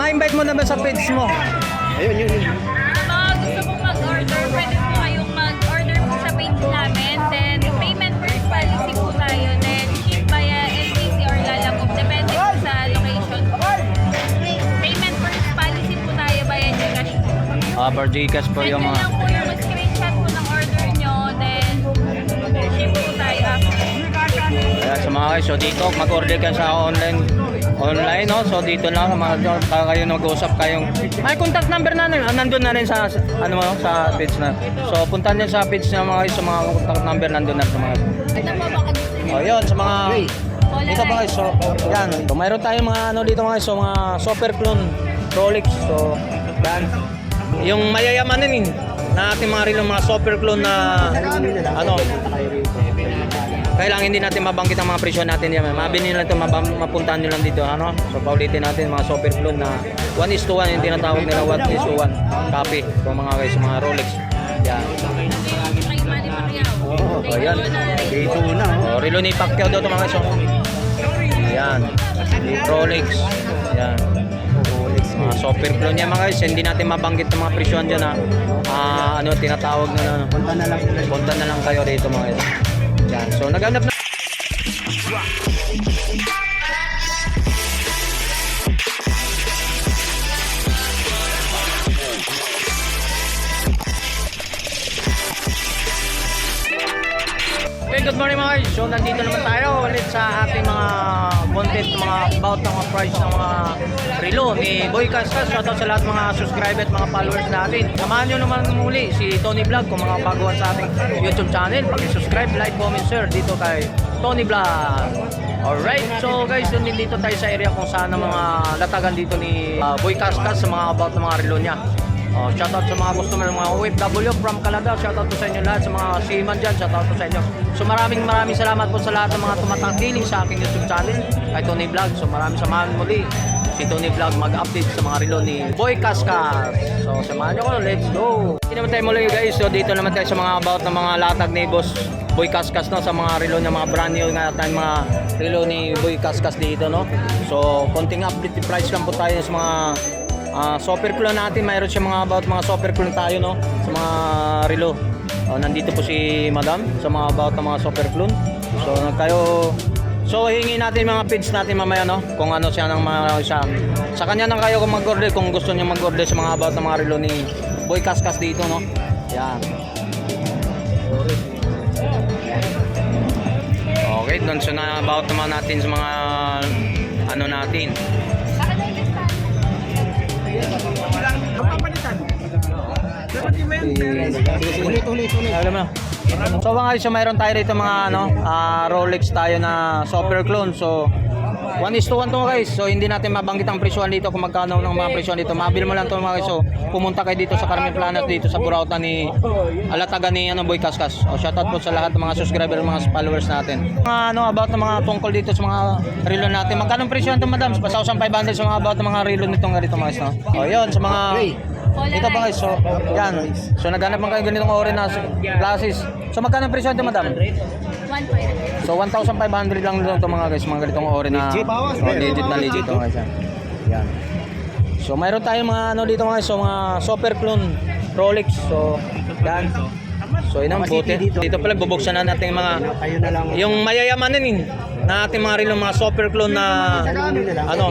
Ma-invite mo naman sa page mo. Ayun, yun, yun. Mga gusto pong mag-order, pwede po kayong mag-order po sa page namin. Then, payment first policy po tayo. Then, ship via LTC or Lalabog. Depende po sa location. Payment first policy po tayo via Gcash po. Ah, for Gcash po yung mga... lang po yung screenshot po ng order nyo. Then, ship po tayo after. Kaya sa mga guys, so dito mag-order ka sa online online no? So dito na sa mga ka- kayo nag-usap kayong ay contact number na rin. Ah, nandun na rin sa ano mo sa page na. So punta niyo sa page ng mga sa mga contact number nandun na sa mga Ito po baka gusto nyo. oh yun sa mga Polarized. ito ba guys so yan. So mayroon tayong mga ano dito mga so mga super clone Rolex. So yan. Yung mayayamanin eh na ating mga rin mga super clone na ano kailangan hindi natin mabanggit ang mga presyo natin yan. Mabili lang ito, mapuntahan nyo lang dito. Ano? So, paulitin natin mga super clone na 1 is to 1, yung tinatawag nila 1 is to 1 copy. So, mga guys, mga Rolex. Yan. Oh, yan. Dito na, oh. Relo ni Pacquiao daw ito mga guys. oh. Yan. Rolex. Yan. Rolex. Mga super clone yan mga guys. Hindi natin mabanggit ang mga presyohan dyan ha. Ah, ano, tinatawag na ano. Punta na lang. Punta na lang kayo dito mga guys. Yan. So, naghanap na guys. So, nandito naman tayo ulit sa ating mga content, mga about ng mga price ng mga relo ni Boy Cascas. Shoutout sa lahat mga subscriber at mga followers natin. Samahan nyo naman muli si Tony Vlog kung mga baguhan sa ating YouTube channel. Pag-subscribe, like, comment, share dito kay Tony Vlog. Alright, so guys, nandito dito tayo sa area kung saan ang mga latagan dito ni uh, Boy Cascas sa mga about ng mga relo niya. Oh, shoutout sa mga customer, mga OFW from Canada. Shoutout po sa inyo lahat, sa mga seaman dyan. Shoutout po sa inyo. So maraming maraming salamat po sa lahat ng mga tumatangkiling sa aking YouTube channel kay Tony Vlog. So maraming samahan muli si Tony Vlog mag-update sa mga relo ni Boy Cascas. So samahan nyo ko, let's go! Hindi naman tayo muli guys. So dito naman tayo sa mga about ng mga latag ni Boss Boy Cascas no sa mga relo niya, mga brand new nga tayong mga relo ni Boy Cascas dito no. So konting update price lang po tayo sa mga Ah, super clone natin, mayroon siya mga about mga super clone tayo no sa mga relo. Oh, nandito po si Madam sa mga about ng mga super clone. So nagkayo So hingi natin mga feeds natin mamaya no kung ano siya ng mga siya. Sa kanya nang kayo kung mag-order kung gusto niyo mag-order sa mga about ng mga relo ni Boy Kaskas dito no. Yan. Okay, doon sa na about naman natin sa mga ano natin. Ulit, ulit. Alam mo. So mga guys, so mayroon tayo rito mga ano, ah, Rolex tayo na super clone. So 1 is to 1 to guys. So hindi natin mabanggit ang presyohan dito kung magkano ng mga presyohan dito. Mabil mo lang to mga guys. So pumunta kayo dito sa Carmen Planet dito sa Burauta ni Alataga ni ano Boy Kaskas. O shoutout po sa lahat ng mga subscriber, mga followers natin. Mga ano about ng mga tungkol dito sa mga relo natin. Magkano ang presyohan to madam? 1,500 sa mga about ng mga relo nitong ganito mga guys. No? O yun sa mga ito ba guys, so yan. So naghanap man kayo ganitong ori na glasses. So magkano ang presyo nito madam? 1.5. So 1,500 lang dito mga guys, mga ganitong ori na Legit. oh, legit na legit to guys. yan. Yan. So mayroon tayong mga ano dito mga guys, so mga super clone Rolex. So yan. So yun ang buti. Dito pala bubuksan na natin yung mga yung mayayamanin na ating mga rin mga super clone na ano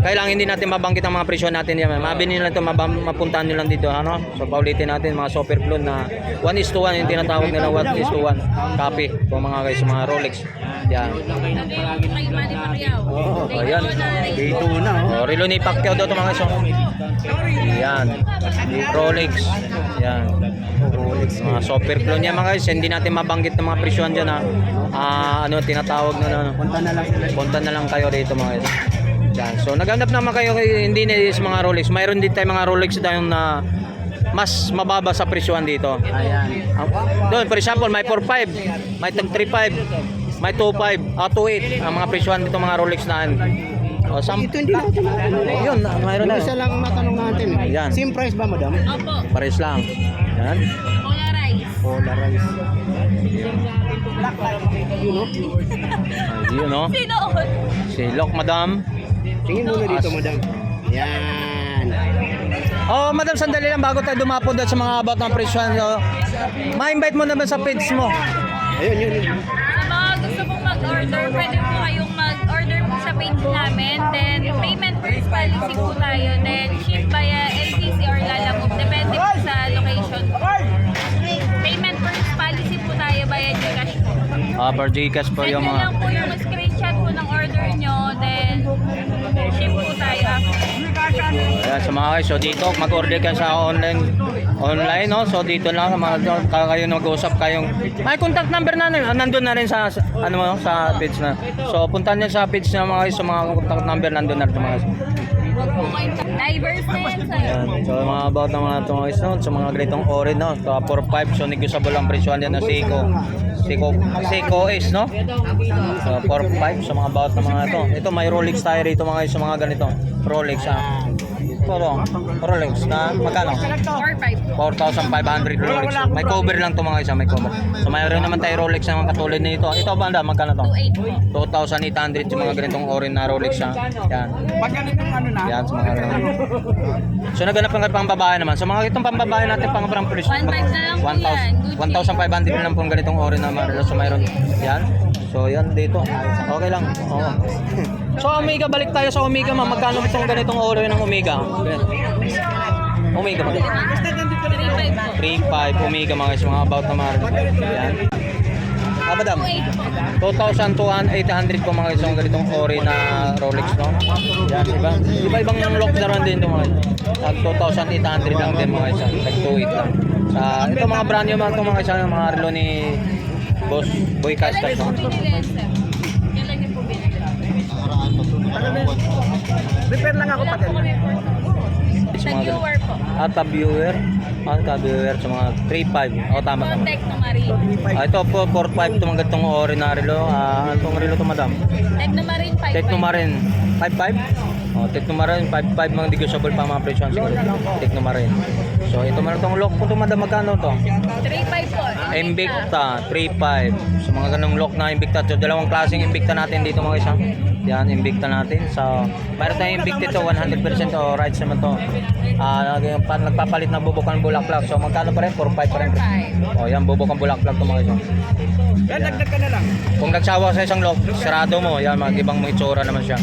kailangan hindi natin mabanggit ang mga presyo natin yan. Mabili nyo lang ito, mapuntahan nyo lang dito. Ano? So paulitin natin mga super clone na 1 is to 1, yung tinatawag nila 1 is to 1 copy po mga guys, mga Rolex. Yan. Oh, ayan. Dito na, oh. Relo ni Pacquiao daw ito mga guys. oh. Yan. Rolex. Yan. Mga super clone yan mga guys. Hindi natin mabanggit ng mga presyohan dyan ha. Ah, ano tinatawag na ano. Punta na lang. Punta na lang kayo dito mga guys. Yan. So naghanap naman kayo kay- hindi na is mga Rolex. Mayroon din tayo mga Rolex tayong na mas mababa sa presyohan dito. Ayan. Ah, Doon, for example, may 4.5, may tag 3.5, may 2.5, ah 2.8 ang mga presyohan dito mga Rolex na yan. O, sam Ito hindi na ito na. Yun, mayroon na. Isa lang ang matanong natin. Ayan. Same price ba, madam? Opo. Pares lang. Yan. Polarized. Yun, oh. Ay, yun no. Sino? Si Lok Madam. Tingin muna dito, madam. Yan. Oh, madam, sandali lang bago tayo dumapo doon sa mga about ng presyon. No? Ma-invite mo naman sa page mo. Ayun, yun, yun. Sa mga gusto pong mag-order, pwede po kayong mag-order po sa page namin. Then, payment first policy po tayo. Then, ship via Ah, per Gcash po Send yung nyo mga... lang po yung screenshot po ng order nyo. Then, ship po tayo after. Ayan, sa mga guys, so dito mag-order ka sa online online no so dito lang sa mga ka- kayo mag-usap kayong may contact number na rin nandun na rin sa, sa ano mo sa page na so puntahan niyo sa page na mga guys sa mga contact number nandun na rin mga guys Diverse na yan sa'yo. So mga about ng mga itong guys no sa mga ganitong ori no so 4-5 so negotiable ang presyo yan na Seiko Seiko Seiko is no so 4-5 sa mga about ng mga ito ito may Rolex tayo rito mga sa mga ganito Rolex ah Pero, Rolex na magkano? 4-5 po. 4,500 Rolex. May cover lang to mga isa, may cover. So mayroon naman tayo Rolex na mga katulad nito. Ito banda, magkano to? 2-8 po. 2,800 yung mga ganitong orin na Rolex siya. Yan. Pag ganitong ano na, Yan, sa mga ganun. So naghanap ng pang babae naman. So mga itong pang babae natin, pang pang pulis. 1,500 na lang po yan. 1,500 na lang pong ganitong orin na Marlo. So mayroon. Yan. So yan dito. Okay lang. Oo. So Omega, balik tayo sa Omega ma'am. Magkano itong ganitong orin ng Omega? Omega ba? 3-5 po. 3.5 Omega mga guys, mga about na Marlo. Yan. Ah, madam. 2-8 po. 2,800 po mga guys, yung ganitong ori na Rolex, no? Yan, iba. Iba ibang lock na din ito mga guys. Tag 2,800 lang din mga guys, tag 2.8 lang. Sa, ito mga brand new mga ito mga yung mga relo ni Boss Boy Kailan niyo no? po binili, sir? Kailan niyo po binili? repair lang ako pag Sa mga ganun. Nag-viewer po. At ka-viewer, at ka-viewer sa mga 3.5. O, tama tama. Contact Marine. Ah, ito po, 4.5 ito mga ganitong ori na relo. Ah, ano itong relo to madam? Technomarine 5-5. Technomarin 55? Oh, Technomarin 55 mga negotiable pa mga presyo siguro. Technomarin. So ito man itong lock po ito madam magkano to? 3-5 po. Invicta 35. So mga ganung lock na Invicta. So dalawang klaseng Invicta natin dito mga isa. Yan Invicta natin. So mayroon tayong Invicta ito 100% o rights naman to. Ah, uh, pa nagpapalit ng bubukang bulaklak. So magkano pa rin? 45 pa rin. Oh, yan bubukang bulaklak to mga isa. Yan, dagdag ka na lang. Kung nagsawa sa isang lock, sarado mo. Yan, mag-ibang mo itsura naman siya.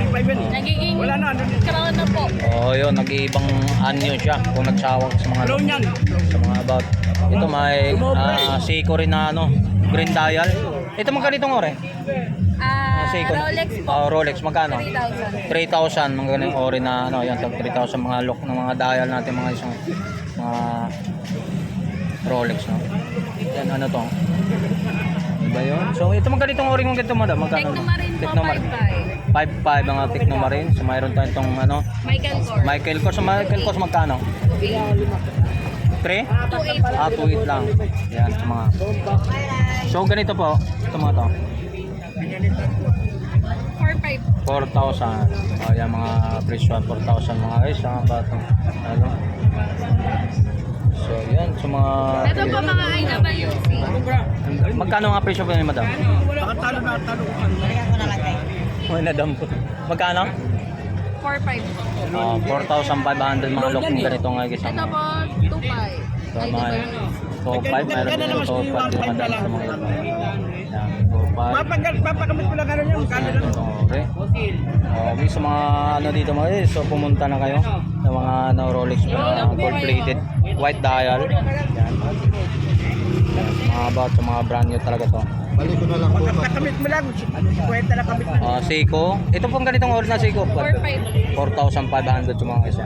3.5 yun. Nagiging Wala na, ano yun. crown na po. Oo, yun, nag-iibang anyo siya kung nagsawang sa mga Clone yan. sa mga about. Ito may ah, Seiko rin na ano, green dial. Ito magkano itong ore? Ah, Seiko. Rolex po. Ah, Rolex magkano? 3,000. 3,000 mga ganung ore na ano, yan tag 3,000 mga lock ng mga dial natin mga isang mga Rolex no. Yan ano to? Diba yun? So ito magkano itong ore mong ganito madam? Magkano? Technomarine po Technomarine. 5-5. 5.5 mga Technomarine. So mayroon tayong itong ano, Michael Kors. Michael Kors. So Michael Kors magkano? 3? 2-8 Ah, 2.8 lang. Yan, sa mga. So, ganito po. Ito mga to. 4-5. 4,000. Oh, yan mga presyo. 4,000 mga guys. Mga bato. Ano? So, yan. Sa mga... Ito po mga IWC. Magkano nga presyo po ni madam? Baka talo na, talo. May nadampot. Magkano? 4-5 po. Ah, 4,500 mga lock ng ganito nga guys. Ito po 2-5. So, mga top 5. Meron din yung top 5 yung madam sa mga ganito. Yan, top 5. Papagal, papakamit ko lang ano yun. Kano lang. Okay. Okay, sa mga ano dito mga eh, so pumunta na kayo sa mga ano, Rolex na gold plated white dial. Yan. Mga about sa mga brand new talaga to. Pagkakamit mo lang, kwenta na kamit mo. Ah, Seiko. Ito pong ganitong oras na Seiko. 4-5. 4,500 sa mga isa.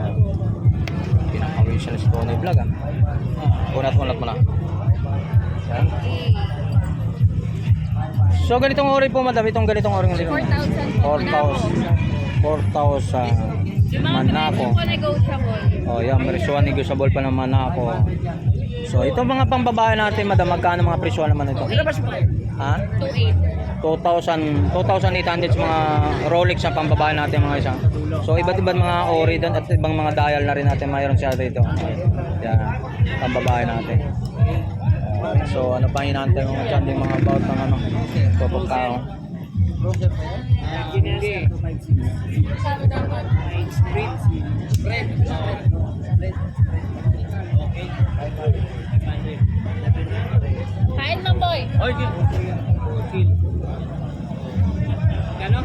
Pinakawin siya sa Tony Vlog ah. Unat-unat mo na. Yan. So ganitong ori po madam, itong ganitong ori ng 4,000 po. 4,000. 4,000. Yung mga Manako. pinag po negotiable. Oh, yan, presyo negotiable pa naman ako. So, ito mga pambabae natin, madam, magkano mga presyo naman ito? Ha? 2-8. 2,000, 2,800 sa mga Rolex na pambabae natin mga isa. So, iba't ibang mga ori doon at ibang mga dial na rin natin mayroon siya dito. Yan, pambabae natin. So, ano pa hinahantay mga dyan, yung mga about ng ano, pupagkao. Hindi. Kain lang, boy. Oy, Ano?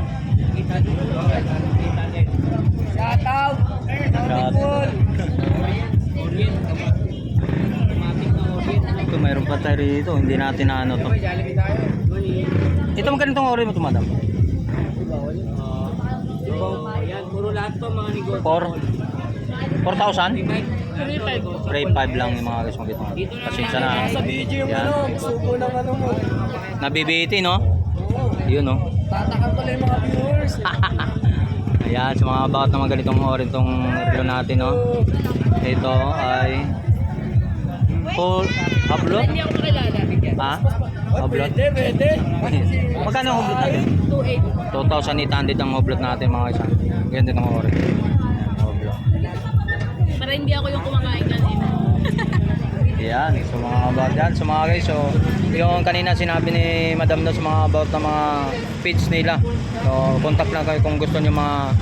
Shout out! Ito, mayroon pa tayo rito. Hindi natin na ano to. Ito magkano itong ori mo to, madam? Yan, puro lahat to mga negosyo. 4? 4,000? 3,500 lang yung mga guys makita mo. Pasensya na. Sa video yung ano, subo ng ano mo. Nabibiti, no? Yun, no? Tatakal pala yung mga viewers. Ayan, sa mga ng mga ganitong ori itong relo natin, no? Ito ay full upload. Hindi ako makilala. Ha? Upload? Pwede, pwede. Magkano ang hublot natin? 2.8. 2,800 ang hublot natin mga isa. Ganda ng ori. Para hindi ako yung kumakain kanina. Yan, so mga about yan. So mga guys, so yung kanina sinabi ni Madam na sa mga about ng mga page nila. So contact lang kayo kung gusto niyo mga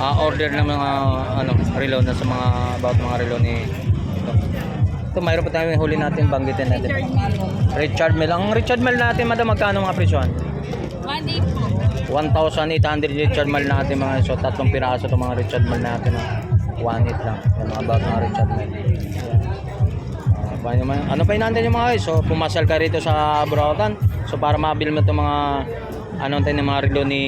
ah, order ng mga ano, relo na sa mga about mga relo ni ito. Ito, mayroon pa tayo yung huli natin, banggitin natin. Richard Mille. Ang Richard Mille natin, Madam, magkano mga po. 1,800 Richard Mille natin mga so tatlong piraso itong mga Richard Mille natin. No? 1.8 lang. Yung mga about mga Richard Mille. Ah, paano naman- ano pa inaantay nyo mga guys? So, pumasal ka rito sa Burautan. So, para mabil mo itong mga ano tayo ng mga relo ni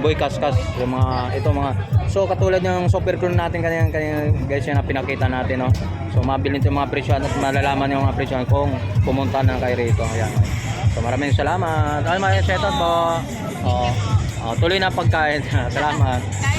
Boy Kaskas. Yung mga ito mga so katulad ng super crew natin kanina kanina guys yung pinakita natin no? So mabili nito mga presyo at malalaman yung mga presyo kung pumunta na kayo rito. Ayan. So maraming salamat. Ay mga shoutout po. Oh, oh, tuloy na pagkain. Salamat